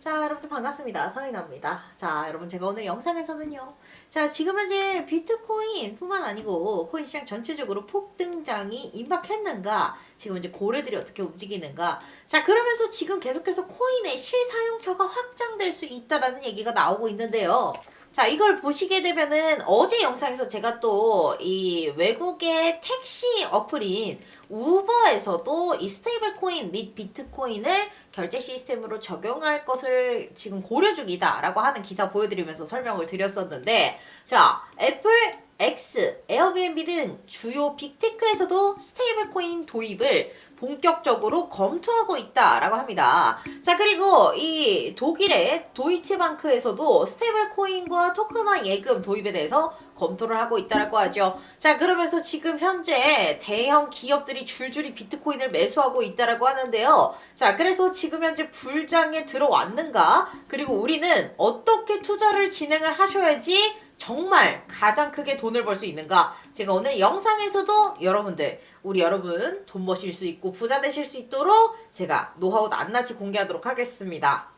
자, 여러분들 반갑습니다. 서인아입니다. 자, 여러분 제가 오늘 영상에서는요. 자, 지금 현재 비트코인 뿐만 아니고 코인 시장 전체적으로 폭등장이 임박했는가? 지금 이제 고래들이 어떻게 움직이는가? 자, 그러면서 지금 계속해서 코인의 실사용처가 확장될 수 있다라는 얘기가 나오고 있는데요. 자, 이걸 보시게 되면은 어제 영상에서 제가 또 이 외국의 택시 어플인 우버에서도 이 스테이블 코인 및 비트코인을 결제 시스템으로 적용할 것을 지금 고려 중이다라고 하는 기사 보여드리면서 설명을 드렸었는데 자, 애플 X, 에어비앤비 등 주요 빅테크에서도 스테이블 코인 도입을 본격적으로 검토하고 있다라고 합니다. 자, 그리고 이 독일의 도이치방크에서도 스테이블 코인과 토큰화 예금 도입에 대해서 검토를 하고 있다라고 하죠. 자, 그러면서 지금 현재 대형 기업들이 줄줄이 비트코인을 매수하고 있다라고 하는데요. 자, 그래서 지금 현재 불장에 들어왔는가? 그리고 우리는 어떻게 투자를 진행을 하셔야지 정말 가장 크게 돈을 벌 수 있는가? 제가 오늘 영상에서도 여러분들, 우리 여러분 돈 버실 수 있고 부자 되실 수 있도록 제가 노하우 낱낱이 공개하도록 하겠습니다.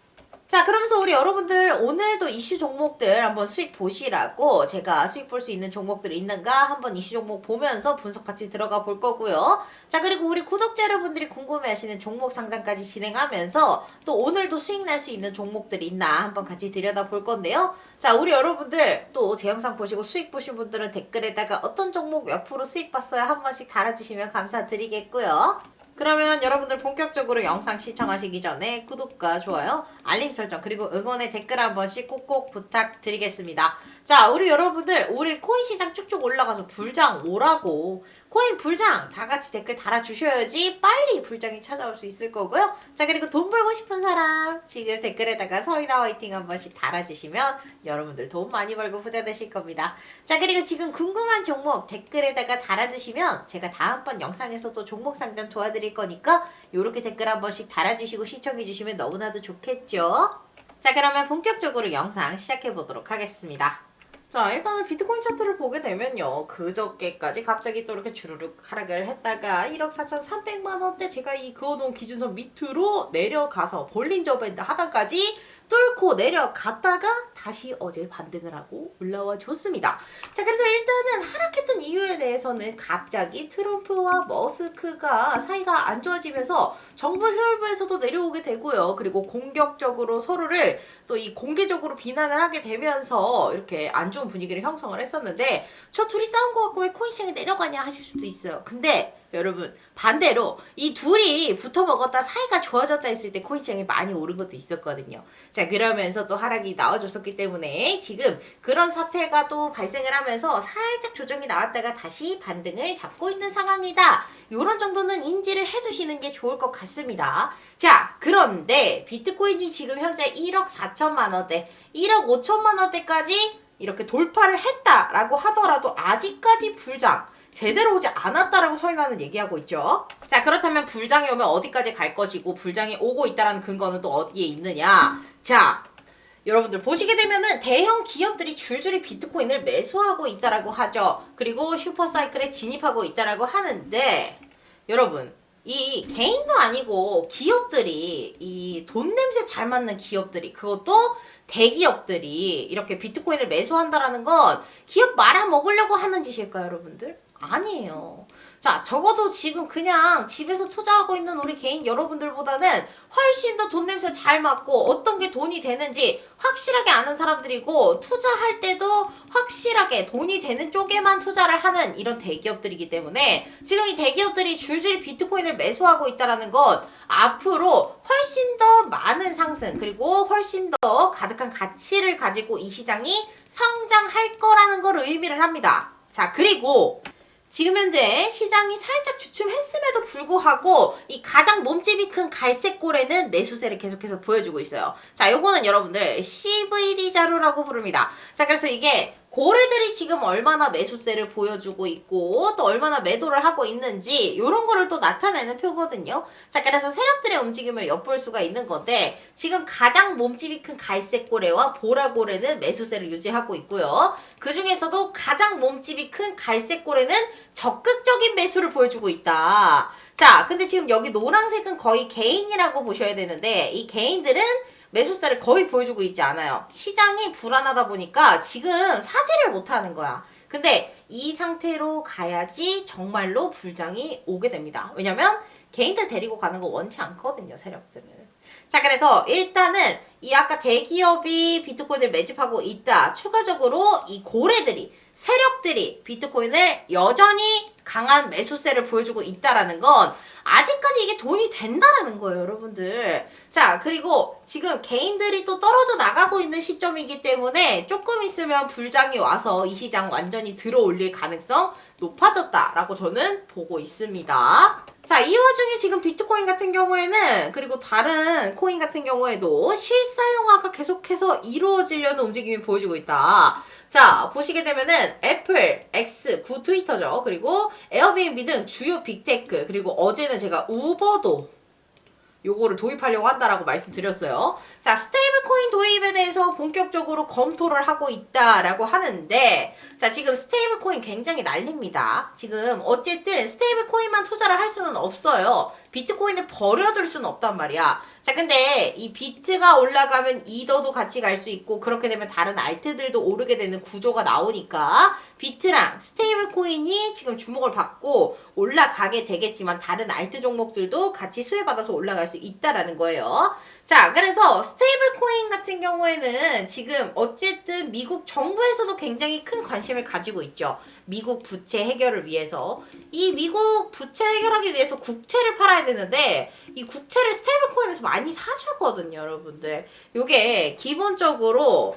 자, 그러면서 우리 여러분들 오늘도 이슈 종목들 한번 수익 보시라고 제가 수익 볼 수 있는 종목들이 있는가 한번 이슈 종목 보면서 분석 같이 들어가 볼 거고요. 자, 그리고 우리 구독자 여러분들이 궁금해 하시는 종목 상담까지 진행하면서 또 오늘도 수익 날 수 있는 종목들이 있나 한번 같이 들여다 볼 건데요. 자, 우리 여러분들 또 제 영상 보시고 수익 보신 분들은 댓글에다가 어떤 종목 몇 프로 수익 봤어요 한 번씩 달아주시면 감사드리겠고요. 그러면 여러분들 본격적으로 영상 시청하시기 전에 구독과 좋아요, 알림 설정 그리고 응원의 댓글 한 번씩 꼭꼭 부탁드리겠습니다. 자, 우리 여러분들 우리 코인 시장 쭉쭉 올라가서 불장 오라고 코인 불장 다 같이 댓글 달아주셔야지 빨리 불장이 찾아올 수 있을 거고요. 자, 그리고 돈 벌고 싶은 사람 지금 댓글에다가 서이나 화이팅 한 번씩 달아주시면 여러분들 돈 많이 벌고 부자 되실 겁니다. 자, 그리고 지금 궁금한 종목 댓글에다가 달아주시면 제가 다음번 영상에서도 종목 상담 도와드릴 거니까 이렇게 댓글 한 번씩 달아주시고 시청해주시면 너무나도 좋겠죠? 자, 그러면 본격적으로 영상 시작해 보도록 하겠습니다. 자, 일단은 비트코인 차트를 보게 되면요. 그저께까지 갑자기 또 이렇게 주르륵 하락을 했다가 1억 4,300만 원대 제가 이 그어놓은 기준선 밑으로 내려가서 볼린저 밴드 하단까지 뚫고 내려갔다가 다시 어제 반등을 하고 올라와 줬습니다. 자, 그래서 일단은 하락했던 이유에 대해서는 갑자기 트럼프와 머스크가 사이가 안 좋아지면서 정부 효율부에서도 내려오게 되고요. 그리고 공격적으로 서로를 또 이 공개적으로 비난을 하게 되면서 이렇게 안 좋은 분위기를 형성을 했었는데 저 둘이 싸운 거 갖고 왜 코인 시장이 내려가냐 하실 수도 있어요. 근데 여러분 반대로 이 둘이 붙어 먹었다 사이가 좋아졌다 했을 때 코인 시장이 많이 오른 것도 있었거든요. 자 그러면서 또 하락이 나와줬었기 때문에 지금 그런 사태가 또 발생을 하면서 살짝 조정이 나왔다가 다시 반등을 잡고 있는 상황이다. 요런 정도는 인지를 해두시는 게 좋을 것 같습니다. 자 그런데 비트코인이 지금 현재 1억 4천만 원대, 1억 5천만 원대까지 이렇게 돌파를 했다라고 하더라도 아직까지 불장 제대로 오지 않았다라고 서인하는 얘기하고 있죠. 자 그렇다면 불장이 오면 어디까지 갈 것이고 불장이 오고 있다라는 근거는 또 어디에 있느냐? 자 여러분들 보시게 되면은 대형 기업들이 줄줄이 비트코인을 매수하고 있다라고 하죠. 그리고 슈퍼사이클에 진입하고 있다라고 하는데 여러분 이 개인도 아니고 기업들이 이 돈 냄새 잘 맞는 기업들이 그것도 대기업들이 이렇게 비트코인을 매수한다라는 건 기업 말아먹으려고 하는 짓일까요, 여러분들? 아니에요. 자, 적어도 지금 그냥 집에서 투자하고 있는 우리 개인 여러분들보다는 훨씬 더 돈 냄새 잘 맡고 어떤 게 돈이 되는지 확실하게 아는 사람들이고 투자할 때도 확실하게 돈이 되는 쪽에만 투자를 하는 이런 대기업들이기 때문에 지금 이 대기업들이 줄줄이 비트코인을 매수하고 있다라는 건 앞으로 훨씬 더 많은 상승 그리고 훨씬 더 가득한 가치를 가지고 이 시장이 성장할 거라는 걸 의미를 합니다. 자, 그리고 지금 현재 시장이 살짝 주춤했음에도 불구하고 이 가장 몸집이 큰 갈색 고래는 내수세를 계속해서 보여주고 있어요. 자, 요거는 여러분들 CVD 자료라고 부릅니다. 자, 그래서 이게 고래들이 지금 얼마나 매수세를 보여주고 있고 또 얼마나 매도를 하고 있는지 이런 거를 또 나타내는 표거든요. 자, 그래서 세력들의 움직임을 엿볼 수가 있는 건데 지금 가장 몸집이 큰 갈색 고래와 보라 고래는 매수세를 유지하고 있고요. 그 중에서도 가장 몸집이 큰 갈색 고래는 적극적인 매수를 보여주고 있다. 자, 근데 지금 여기 노란색은 거의 개인이라고 보셔야 되는데 이 개인들은 매수세를 거의 보여주고 있지 않아요. 시장이 불안하다 보니까 지금 사지를 못하는 거야. 근데 이 상태로 가야지 정말로 불장이 오게 됩니다. 왜냐면 개인들 데리고 가는 거 원치 않거든요, 세력들은. 자, 그래서 일단은 이 아까 대기업이 비트코인을 매집하고 있다. 추가적으로 이 고래들이, 세력들이 비트코인을 여전히 강한 매수세를 보여주고 있다라는 건 아직까지 이게 돈이 된다라는 거예요, 여러분들. 자, 그리고 지금 개인들이 또 떨어져 나가고 있는 시점이기 때문에 조금 있으면 불장이 와서 이 시장 완전히 들어 올릴 가능성 높아졌다라고 저는 보고 있습니다. 자, 이 와중에 지금 비트코인 같은 경우에는 그리고 다른 코인 같은 경우에도 실사용화가 계속해서 이루어지려는 움직임이 보여지고 있다. 자, 보시게 되면은 애플, X, 구 트위터죠. 그리고 에어비앤비 등 주요 빅테크, 그리고 어제는 제가 우버도 요거를 도입하려고 한다라고 말씀드렸어요. 자, 스테이블 코인 도입에 대해서 본격적으로 검토를 하고 있다라고 하는데, 자, 지금 스테이블 코인 굉장히 난립니다. 지금 어쨌든 스테이블 코인만 투자를 할 수는 없어요. 비트코인을 버려둘 수는 없단 말이야. 자, 근데 이 비트가 올라가면 이더도 같이 갈 수 있고, 그렇게 되면 다른 알트들도 오르게 되는 구조가 나오니까, 비트랑 스테이블 코인이 지금 주목을 받고 올라가게 되겠지만, 다른 알트 종목들도 같이 수혜받아서 올라갈 수 있다라는 거예요. 자, 그래서 스테이블 코인 같은 경우에는 지금 어쨌든 미국 정부에서도 굉장히 큰 관심을 가지고 있죠. 미국 부채 해결을 위해서. 이 미국 부채 해결하기 위해서 국채를 팔아야 되는데, 이 국채를 스테이블 코인에서 많이 사주거든요, 여러분들. 요게 기본적으로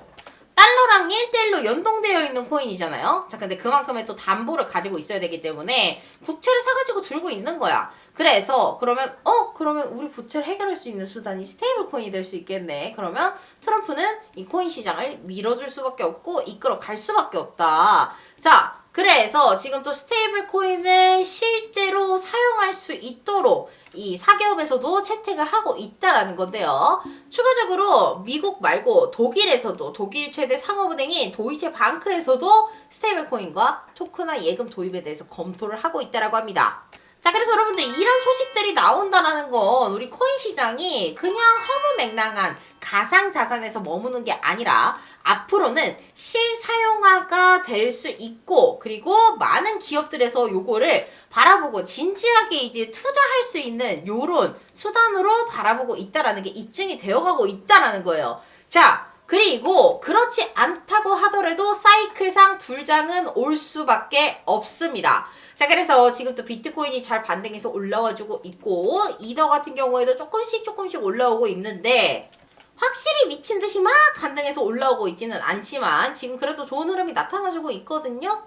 달러랑 1대1로 연동되어 있는 코인이잖아요. 자, 근데 그만큼의 또 담보를 가지고 있어야 되기 때문에 국채를 사가지고 들고 있는 거야. 그래서 그러면 어 그러면 우리 부채를 해결할 수 있는 수단이 스테이블 코인이 될 수 있겠네. 그러면 트럼프는 이 코인 시장을 밀어줄 수밖에 없고 이끌어 갈 수밖에 없다. 자, 그래서 지금 또 스테이블 코인을 실제로 사용할 수 있도록 이 사기업에서도 채택을 하고 있다라는 건데요. 추가적으로 미국 말고 독일에서도 독일 최대 상업은행인 도이체 방크에서도 스테이블 코인과 토크나 예금 도입에 대해서 검토를 하고 있다라고 합니다. 자, 그래서 여러분들 이런 소식들이 나온다라는 건 우리 코인 시장이 그냥 허무맹랑한 가상 자산에서 머무는 게 아니라 앞으로는 실사용화가 될 수 있고 그리고 많은 기업들에서 요거를 바라보고 진지하게 이제 투자할 수 있는 요런 수단으로 바라보고 있다라는 게 입증이 되어가고 있다라는 거예요. 자, 그리고 그렇지 않다고 하더라도 사이클상 불장은 올 수밖에 없습니다. 자, 그래서 지금 또 비트코인이 잘 반등해서 올라와주고 있고, 이더 같은 경우에도 조금씩 조금씩 올라오고 있는데, 확실히 미친 듯이 막 반등해서 올라오고 있지는 않지만, 지금 그래도 좋은 흐름이 나타나주고 있거든요?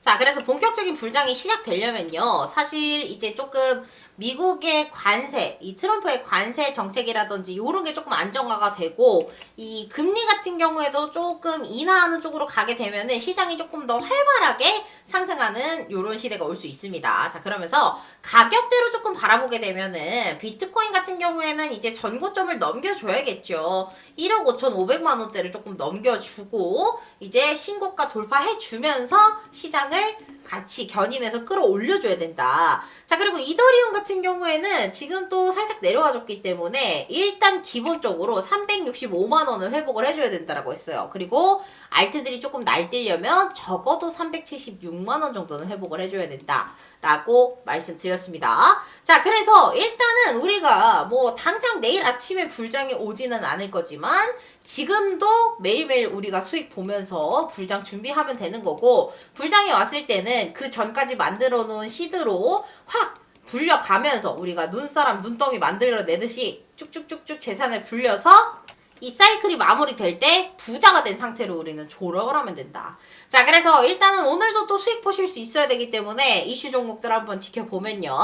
자, 그래서 본격적인 불장이 시작되려면요. 사실 이제 조금 미국의 관세, 이 트럼프의 관세 정책이라든지 요런 게 조금 안정화가 되고 이 금리 같은 경우에도 조금 인하하는 쪽으로 가게 되면은 시장이 조금 더 활발하게 상승하는 요런 시대가 올 수 있습니다. 자, 그러면서 가격대로 조금 바라보게 되면은 비트코인 같은 경우에는 이제 전고점을 넘겨줘야겠죠. 1억 5,500만 원대를 조금 넘겨주고 이제 신고가 돌파해 주면서 시장을 같이 견인해서 끌어올려줘야 된다. 자, 그리고 이더리움 같은 경우에는 지금 또 살짝 내려와 줬기 때문에 일단 기본적으로 365만 원을 회복을 해줘야 된다라고 했어요. 그리고 알트들이 조금 날뛰려면 적어도 376만 원 정도는 회복을 해줘야 된다. 라고 말씀드렸습니다. 자, 그래서 일단은 우리가 뭐 당장 내일 아침에 불장이 오지는 않을 거지만 지금도 매일매일 우리가 수익 보면서 불장 준비하면 되는 거고 불장이 왔을 때는 그 전까지 만들어 놓은 시드로 확 불려가면서 우리가 눈사람 눈덩이 만들어 내듯이 쭉쭉쭉쭉 재산을 불려서 이 사이클이 마무리될 때 부자가 된 상태로 우리는 졸업을 하면 된다. 자, 그래서 일단은 오늘도 또 수익 보실 수 있어야 되기 때문에 이슈 종목들 한번 지켜보면요.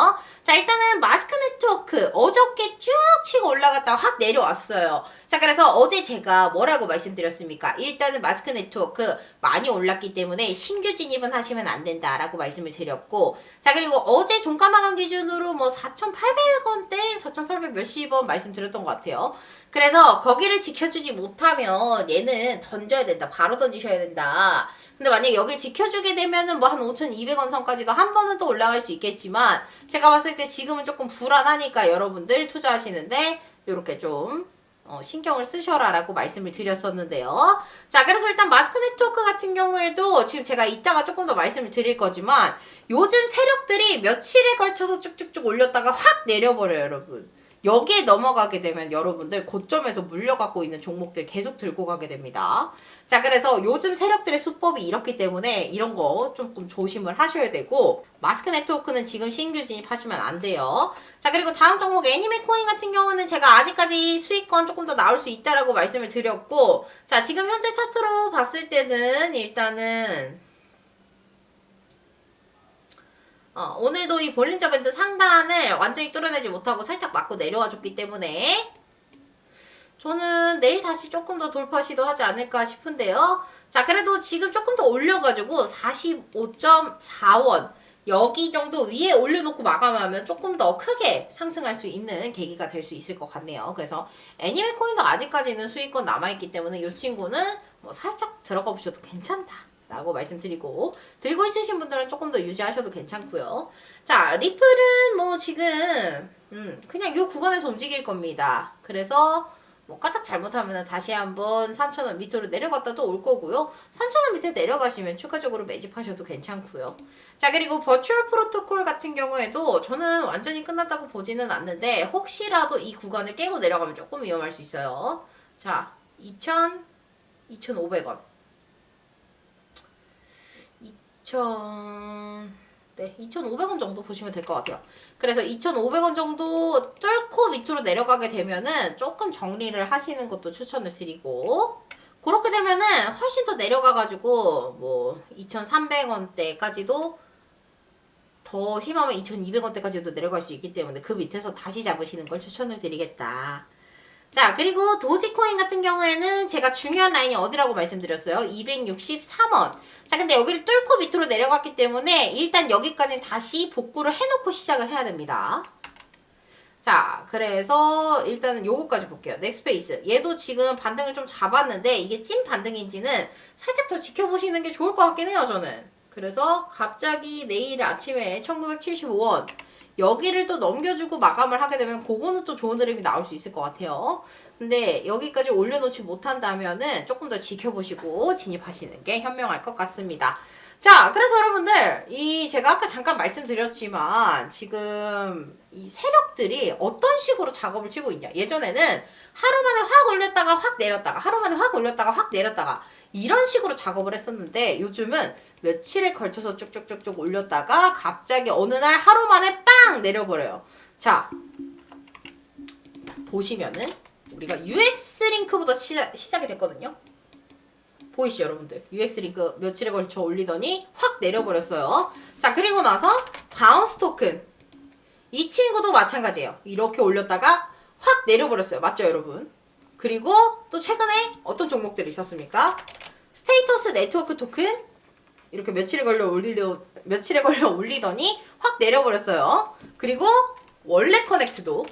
자, 일단은 마스크 네트워크 어저께 쭉 치고 올라갔다가 확 내려왔어요. 자, 그래서 어제 제가 뭐라고 말씀드렸습니까? 일단은 마스크 네트워크 많이 올랐기 때문에 신규 진입은 하시면 안 된다라고 말씀을 드렸고, 자, 그리고 어제 종가 마감 기준으로 뭐 4,800원대, 4,800 몇십 원 말씀드렸던 것 같아요. 그래서 거기를 지켜주지 못하면 얘는 던져야 된다. 바로 던지셔야 된다. 근데 만약에 여길 지켜주게 되면은 뭐 한 5,200원 선까지도 한 번은 또 올라갈 수 있겠지만 제가 봤을 때 지금은 조금 불안하니까 여러분들 투자하시는데 이렇게 좀 어, 신경을 쓰셔라라고 말씀을 드렸었는데요. 자, 그래서 일단 마스크 네트워크 같은 경우에도 지금 제가 이따가 조금 더 말씀을 드릴 거지만 요즘 세력들이 며칠에 걸쳐서 쭉쭉쭉 올렸다가 확 내려버려요, 여러분. 여기에 넘어가게 되면 여러분들 고점에서 물려갖고 있는 종목들 계속 들고 가게 됩니다. 자, 그래서 요즘 세력들의 수법이 이렇기 때문에 이런 거 조금 조심을 하셔야 되고, 마스크 네트워크는 지금 신규 진입하시면 안 돼요. 자, 그리고 다음 종목 애니메 코인 같은 경우는 제가 아직까지 수익권 조금 더 나올 수 있다라고 말씀을 드렸고, 자, 지금 현재 차트로 봤을 때는 일단은 어, 오늘도 이 볼린저 밴드 상단을 완전히 뚫어내지 못하고 살짝 맞고 내려와 줬기 때문에 저는 내일 다시 조금 더 돌파 시도하지 않을까 싶은데요. 자, 그래도 지금 조금 더 올려가지고 45.4원 여기 정도 위에 올려놓고 마감하면 조금 더 크게 상승할 수 있는 계기가 될 수 있을 것 같네요. 그래서 애니메 코인도 아직까지는 수익권 남아있기 때문에 이 친구는 뭐 살짝 들어가 보셔도 괜찮다. 라고 말씀드리고 들고 있으신 분들은 조금 더 유지하셔도 괜찮고요. 자 리플은 뭐 지금 음, 그냥 이 구간에서 움직일 겁니다. 그래서 뭐 까딱 잘못하면 다시 한번 3,000원 밑으로 내려갔다 또 올 거고요. 3,000원 밑에 내려가시면 추가적으로 매집하셔도 괜찮고요. 자 그리고 버추얼 프로토콜 같은 경우에도 저는 완전히 끝났다고 보지는 않는데 혹시라도 이 구간을 깨고 내려가면 조금 위험할 수 있어요. 자 2,000, 2,500원 2,000, 네, 2,500원 정도 보시면 될 것 같아요. 그래서 2,500원 정도 뚫고 밑으로 내려가게 되면은 조금 정리를 하시는 것도 추천을 드리고, 그렇게 되면은 훨씬 더 내려가가지고, 뭐, 2,300원대까지도 더 심하면 2,200원대까지도 내려갈 수 있기 때문에 그 밑에서 다시 잡으시는 걸 추천을 드리겠다. 자, 그리고 도지코인 같은 경우에는 제가 중요한 라인이 어디라고 말씀드렸어요? 263원. 자, 근데 여기를 뚫고 밑으로 내려갔기 때문에 일단 여기까지 다시 복구를 해놓고 시작을 해야 됩니다. 자, 그래서 일단은 요거까지 볼게요. 넥스페이스. 얘도 지금 반등을 좀 잡았는데 이게 찐 반등인지는 살짝 더 지켜보시는 게 좋을 것 같긴 해요, 저는. 그래서 갑자기 내일 아침에 1975원. 여기를 또 넘겨주고 마감을 하게 되면 그거는 또 좋은 흐름이 나올 수 있을 것 같아요. 근데 여기까지 올려놓지 못한다면은 조금 더 지켜보시고 진입하시는 게 현명할 것 같습니다. 자, 그래서 여러분들, 이 제가 아까 잠깐 말씀드렸지만 지금 이 세력들이 어떤 식으로 작업을 치고 있냐. 예전에는 하루 만에 확 올렸다가 확 내렸다가 하루 만에 확 올렸다가 확 내렸다가 이런 식으로 작업을 했었는데 요즘은 며칠에 걸쳐서 쭉쭉쭉쭉 올렸다가 갑자기 어느 날 하루 만에 빵 내려버려요. 자, 보시면은 우리가 UX 링크부터 시작, 시작이 됐거든요. 보이시죠, 여러분들? UX 링크 며칠에 걸쳐 올리더니 확 내려버렸어요. 자, 그리고 나서 바운스 토큰. 이 친구도 마찬가지예요. 이렇게 올렸다가 확 내려버렸어요. 맞죠, 여러분? 그리고 또 최근에 어떤 종목들이 있었습니까? 스테이터스 네트워크 토큰 이렇게 며칠에 걸려 올리려 며칠에 걸려 올리더니 확 내려버렸어요. 그리고 원래 커넥트도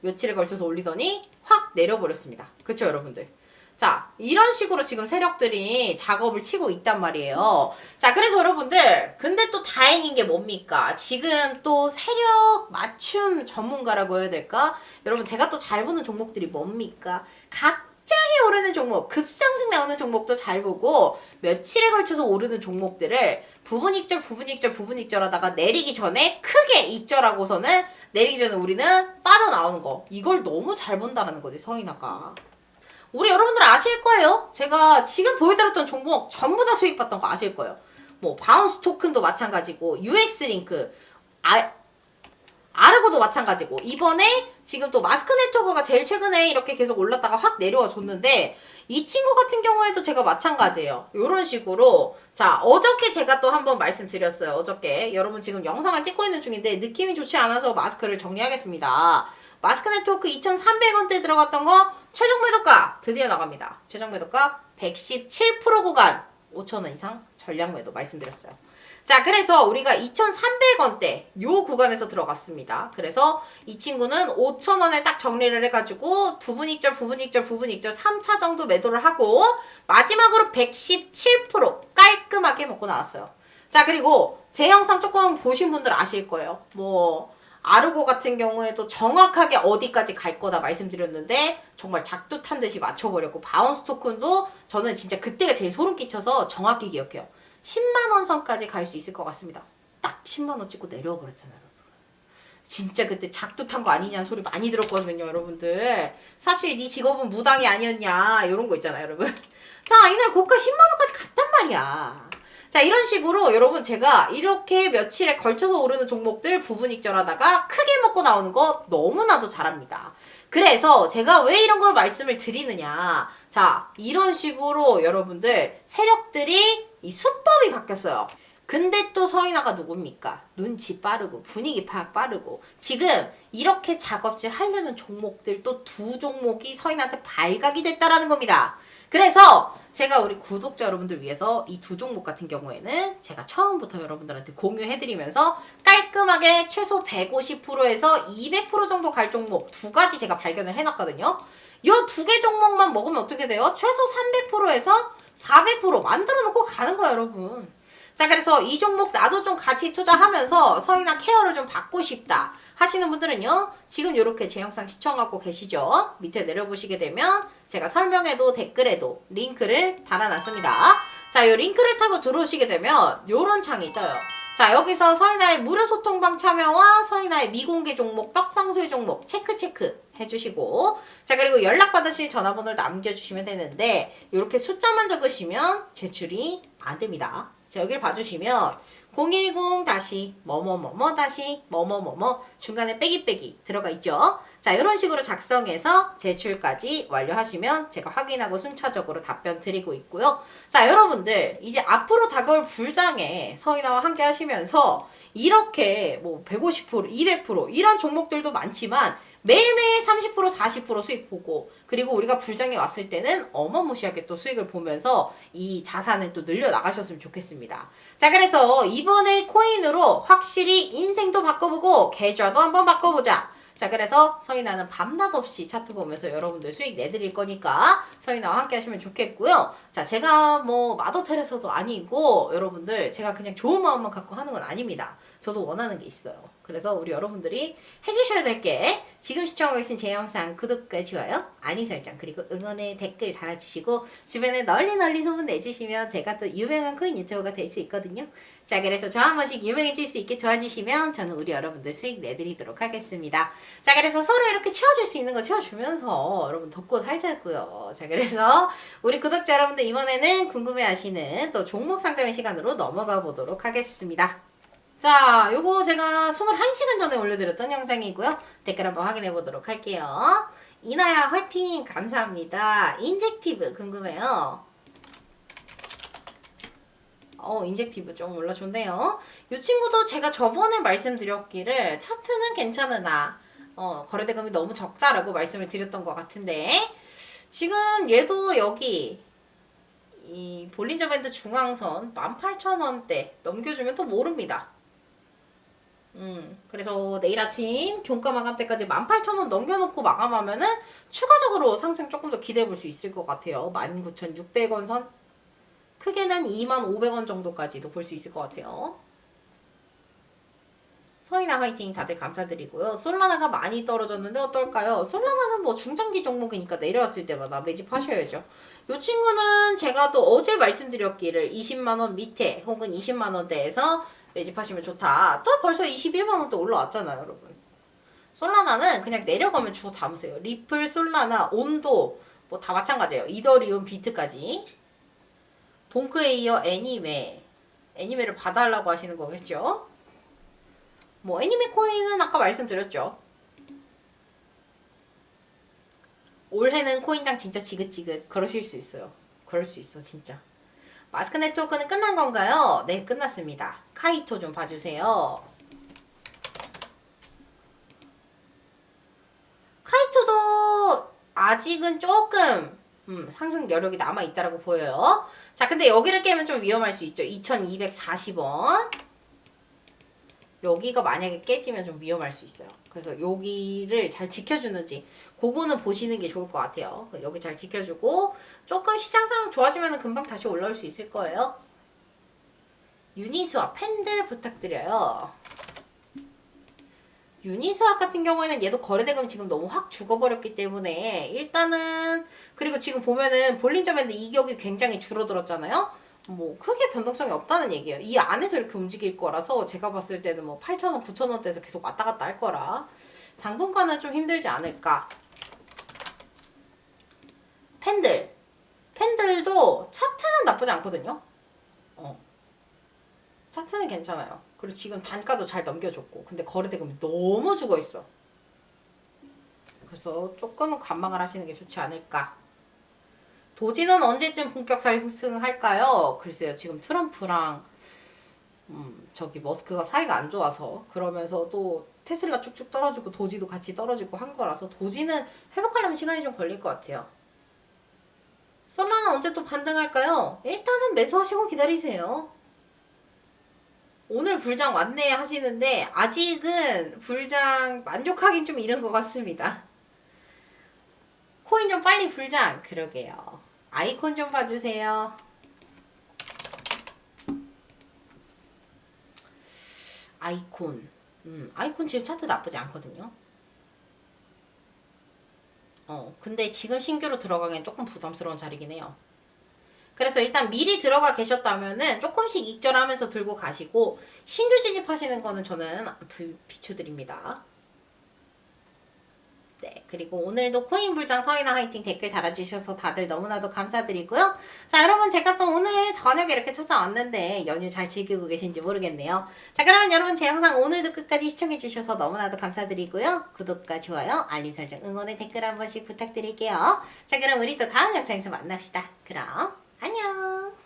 며칠에 걸쳐서 올리더니 확 내려버렸습니다. 그렇죠, 여러분들? 자, 이런 식으로 지금 세력들이 작업을 치고 있단 말이에요. 자, 그래서 여러분들, 근데 또 다행인 게 뭡니까? 지금 또 세력 맞춤 전문가라고 해야 될까? 여러분, 제가 또 잘 보는 종목들이 뭡니까? 갑자기 오르는 종목, 급상승 나오는 종목도 잘 보고, 며칠에 걸쳐서 오르는 종목들을 부분 익절, 부분 익절, 부분 익절 하다가 내리기 전에 크게 익절하고서는 내리기 전에 우리는 빠져나오는 거. 이걸 너무 잘 본다라는 거지, 서인아가. 우리 여러분들 아실 거예요. 제가 지금 보여드렸던 종목 전부 다 수익 봤던 거 아실 거예요. 뭐 바운스 토큰도 마찬가지고 UX 링크, 아, 아르고도 마찬가지고 이번에 지금 또 마스크 네트워크가 제일 최근에 이렇게 계속 올랐다가 확 내려와 줬는데 이 친구 같은 경우에도 제가 마찬가지예요. 이런 식으로 자 어저께 제가 또 한번 말씀드렸어요. 어저께 여러분 지금 영상을 찍고 있는 중인데 느낌이 좋지 않아서 마스크를 정리하겠습니다. 마스크 네트워크 2,300원대 들어갔던 거 최종 매도가 드디어 나갑니다. 최종 매도가 117% 구간 5,000원 이상 전량 매도 말씀드렸어요. 자, 그래서 우리가 2,300원대 요 구간에서 들어갔습니다. 그래서 이 친구는 5,000원에 딱 정리를 해가지고 부분 익절, 부분 익절, 부분 익절 3차 정도 매도를 하고 마지막으로 117% 깔끔하게 먹고 나왔어요. 자, 그리고 제 영상 조금 보신 분들 아실 거예요. 뭐 아르고 같은 경우에도 정확하게 어디까지 갈 거다 말씀드렸는데 정말 작두 탄 듯이 맞춰버렸고 바운스 토큰도 저는 진짜 그때가 제일 소름 끼쳐서 정확히 기억해요. 10만 원 선까지 갈 수 있을 것 같습니다. 딱 10만 원 찍고 내려와 버렸잖아요. 진짜 그때 작두 탄 거 아니냐는 소리 많이 들었거든요, 여러분들. 사실 네 직업은 무당이 아니었냐 이런 거 있잖아요, 여러분. 자, 이날 고가 10만 원까지 갔단 말이야. 자, 이런 식으로 여러분 제가 이렇게 며칠에 걸쳐서 오르는 종목들 부분익절하다가 크게 먹고 나오는 거 너무나도 잘합니다. 그래서 제가 왜 이런 걸 말씀을 드리느냐. 자, 이런 식으로 여러분들 세력들이 이 수법이 바뀌었어요. 근데 또 서인아가 누굽니까? 눈치 빠르고 분위기 파악 빠르고 지금 이렇게 작업질 하려는 종목들 또 두 종목이 서인한테 발각이 됐다라는 겁니다. 그래서 제가 우리 구독자 여러분들 위해서 이 두 종목 같은 경우에는 제가 처음부터 여러분들한테 공유해드리면서 깔끔하게 최소 150%에서 200% 정도 갈 종목 두 가지 제가 발견을 해놨거든요. 이 두 개 종목만 먹으면 어떻게 돼요? 최소 300%에서 400% 만들어 놓고 가는 거예요, 여러분. 자, 그래서 이 종목 나도 좀 같이 투자하면서 서이나 케어를 좀 받고 싶다 하시는 분들은요, 지금 이렇게 제 영상 시청하고 계시죠? 밑에 내려보시게 되면 제가 설명에도 댓글에도 링크를 달아놨습니다. 자, 이 링크를 타고 들어오시게 되면 요런 창이 떠요. 자, 여기서 서인아의 무료 소통방 참여와 서인아의 미공개 종목, 떡상수의 종목 체크 체크 해주시고 자, 그리고 연락받으실 전화번호를 남겨주시면 되는데 이렇게 숫자만 적으시면 제출이 안 됩니다. 자, 여기를 봐주시면 010 다시 뭐뭐뭐뭐 다시 뭐뭐뭐뭐 중간에 빼기 빼기 들어가 있죠. 자, 이런 식으로 작성해서 제출까지 완료하시면 제가 확인하고 순차적으로 답변 드리고 있고요. 자, 여러분들 이제 앞으로 다가올 불장에 서인아와 함께 하시면서 이렇게 뭐 150%, 200% 이런 종목들도 많지만 매일매일 30% 40% 수익 보고 그리고 우리가 불장에 왔을 때는 어마무시하게 또 수익을 보면서 이 자산을 또 늘려 나가셨으면 좋겠습니다. 자 그래서 이번에 코인으로 확실히 인생도 바꿔보고 계좌도 한번 바꿔보자. 자 그래서 서인아는 밤낮 없이 차트 보면서 여러분들 수익 내드릴 거니까 서인아와 함께 하시면 좋겠고요. 자 제가 뭐 마더텔에서도 아니고 여러분들 제가 그냥 좋은 마음만 갖고 하는 건 아닙니다. 저도 원하는 게 있어요. 그래서 우리 여러분들이 해주셔야 될 게 지금 시청하고 계신 제 영상 구독과 좋아요, 알림 설정 그리고 응원의 댓글 달아주시고 주변에 널리 널리 소문 내주시면 제가 또 유명한 코인 유튜버가 될 수 있거든요. 자 그래서 저 한 번씩 유명해질 수 있게 도와주시면 저는 우리 여러분들 수익 내드리도록 하겠습니다. 자 그래서 서로 이렇게 채워줄 수 있는 거 채워주면서 여러분 덮고 살자고요. 자 그래서 우리 구독자 여러분들 이번에는 궁금해하시는 또 종목 상담의 시간으로 넘어가 보도록 하겠습니다. 자, 요거 제가 21시간 전에 올려드렸던 영상이고요. 댓글 한번 확인해 보도록 할게요. 이나야 화이팅! 감사합니다. 인젝티브 궁금해요. 어, 인젝티브 좀 올라줬네요. 이 친구도 제가 저번에 말씀드렸기를 차트는 괜찮으나 어, 거래대금이 너무 적다라고 말씀을 드렸던 것 같은데 지금 얘도 여기 이 볼린저 밴드 중앙선 18,000원대 넘겨주면 또 모릅니다. 음, 그래서 내일 아침 종가 마감 때까지 18,000원 넘겨놓고 마감하면은 추가적으로 상승 조금 더 기대해 볼 수 있을 것 같아요. 19,600원 선. 크게 는 25,500원 정도까지도 볼 수 있을 것 같아요. 서인아 화이팅 다들 감사드리고요. 솔라나가 많이 떨어졌는데 어떨까요? 솔라나는 뭐 중장기 종목이니까 내려왔을 때마다 매집하셔야죠. 이 친구는 제가 또 어제 말씀드렸기를 20만원 밑에 혹은 20만원대에서 매집하시면 좋다. 또 벌써 21만원 또 올라왔잖아요, 여러분. 솔라나는 그냥 내려가면 주워 담으세요. 리플, 솔라나, 온도 뭐 다 마찬가지예요. 이더리움, 비트까지. 동크에 이어 애니메. 애니메를 봐달라고 하시는 거겠죠? 뭐 애니메 코인은 아까 말씀드렸죠. 올해는 코인장 진짜 지긋지긋 그러실 수 있어요. 그럴 수 있어 진짜. 마스크 네트워크는 끝난 건가요? 네 끝났습니다. 카이토 좀 봐주세요. 카이토도 아직은 조금 음, 상승 여력이 남아 있다라고 보여요. 자, 근데 여기를 깨면 좀 위험할 수 있죠. 2240원. 여기가 만약에 깨지면 좀 위험할 수 있어요. 그래서 여기를 잘 지켜주는지 그거는 보시는 게 좋을 것 같아요. 여기 잘 지켜주고 조금 시장 상황 좋아지면 금방 다시 올라올 수 있을 거예요. 유니스와 팬들 부탁드려요. 유니스왑 같은 경우에는 얘도 거래대금 지금 너무 확 죽어버렸기 때문에 일단은 그리고 지금 보면은 볼린저 밴드 이격이 굉장히 줄어들었잖아요. 뭐 크게 변동성이 없다는 얘기예요. 이 안에서 이렇게 움직일 거라서 제가 봤을 때는 뭐 8,000원, 9,000원대에서 계속 왔다 갔다 할 거라 당분간은 좀 힘들지 않을까. 팬들. 팬들도 차트는 나쁘지 않거든요. 어. 차트는 괜찮아요. 그리고 지금 단가도 잘 넘겨줬고. 근데 거래대금이 너무 죽어 있어. 그래서 조금은 관망을 하시는 게 좋지 않을까. 도지는 언제쯤 본격 상승할까요? 글쎄요. 지금 트럼프랑 음, 저기 머스크가 사이가 안 좋아서 그러면서 또 테슬라 쭉쭉 떨어지고 도지도 같이 떨어지고 한 거라서 도지는 회복하려면 시간이 좀 걸릴 것 같아요. 솔라는 언제 또 반등할까요? 일단은 매수하시고 기다리세요. 오늘 불장 왔네 하시는데 아직은 불장 만족하긴 좀 이른 것 같습니다. 코인 좀 빨리 불장 그러게요. 아이콘 좀 봐주세요. 아이콘. 음, 아이콘 지금 차트 나쁘지 않거든요. 어, 근데 지금 신규로 들어가기엔 조금 부담스러운 자리긴 해요. 그래서 일단 미리 들어가 계셨다면은 조금씩 익절하면서 들고 가시고 신규 진입하시는 거는 저는 부- 비추드립니다. 네, 그리고 오늘도 코인 불장 서인아 화이팅 댓글 달아주셔서 다들 너무나도 감사드리고요. 자, 여러분 제가 또 오늘 저녁에 이렇게 찾아왔는데 연휴 잘 즐기고 계신지 모르겠네요. 자, 그러면 여러분 제 영상 오늘도 끝까지 시청해주셔서 너무나도 감사드리고요. 구독과 좋아요, 알림 설정, 응원의 댓글 한 번씩 부탁드릴게요. 자, 그럼 우리 또 다음 영상에서 만납시다. 그럼 안녕.